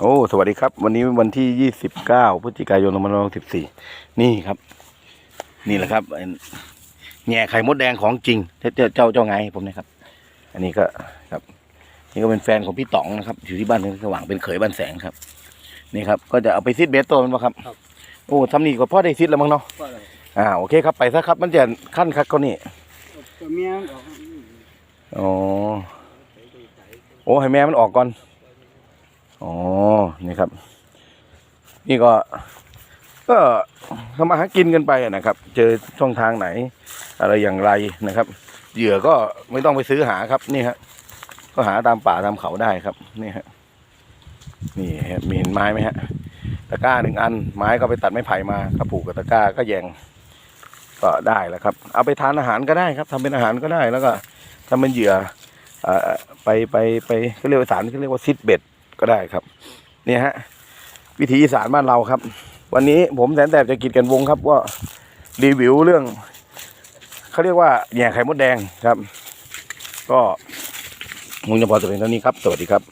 โอ้ สวัสดีครับ วันนี้วันที่ยี่สิบเก้าพฤศจิกายนสองพันห้าร้อยสิบสี่นี่ครับ นี่แหละครับแง่ไข่มดแดงของจริง เจ้าเจ้าเจ้าไงผมนะครับ อันนี้ก็ครับ นี่ก็เป็นแฟนของพี่ต๋องนะครับ อยู่ที่บ้านสว่างเป็นเขยบ้านแสงครับ นี่ครับ ก็จะเอาไปซิดเบสตัวมันปะครับครับ โอ้ทำนี่ก็พ่อได้ซิดแล้วมั้งเนาะว่าอะไรอ่าโอเคครับไปซะครับ มันจะขั้นคักก็นี่ตัวเมียมันออกอ๋อโอ้ให้แม่มันออกก่อน อ๋อ นี่ครับ นี่ก็ ก็ทำมาหากินกันไปนะครับ เจอช่องทางไหน อะไรอย่างไรนะครับ เหยื่อก็ไม่ต้องไปซื้อหาครับนี่ฮะก็หาตามป่าตามเขาได้ครับ นี่ฮะนี่ฮะมีเห็นไม้ไหมฮะตะกร้าหนึ่งอัน ไม้ก็ไปตัดไม้ไผ่มาก็ผูกกับตะกร้าก็แยงก็ได้แล้วครับ เอาไปทานอาหารก็ได้ครับทำเป็นอาหารก็ได้แล้วก็ทำเป็นเหยื่ออไปไปไปเขาเรียกว่าสารเขาเรียกว่าซิดเบ็ดก็ได้ครับ เนี่ยฮะวิถีอีสานบ้านเราครับ วันนี้ผมแสนแสบจะกิจกันวงครับว่ารีวิวเรื่องเขาเรียกว่าแหย่ไข่มดแดงครับ ก็คงจะพอจะเป็นเท่านี้ครับ สวัสดีครับ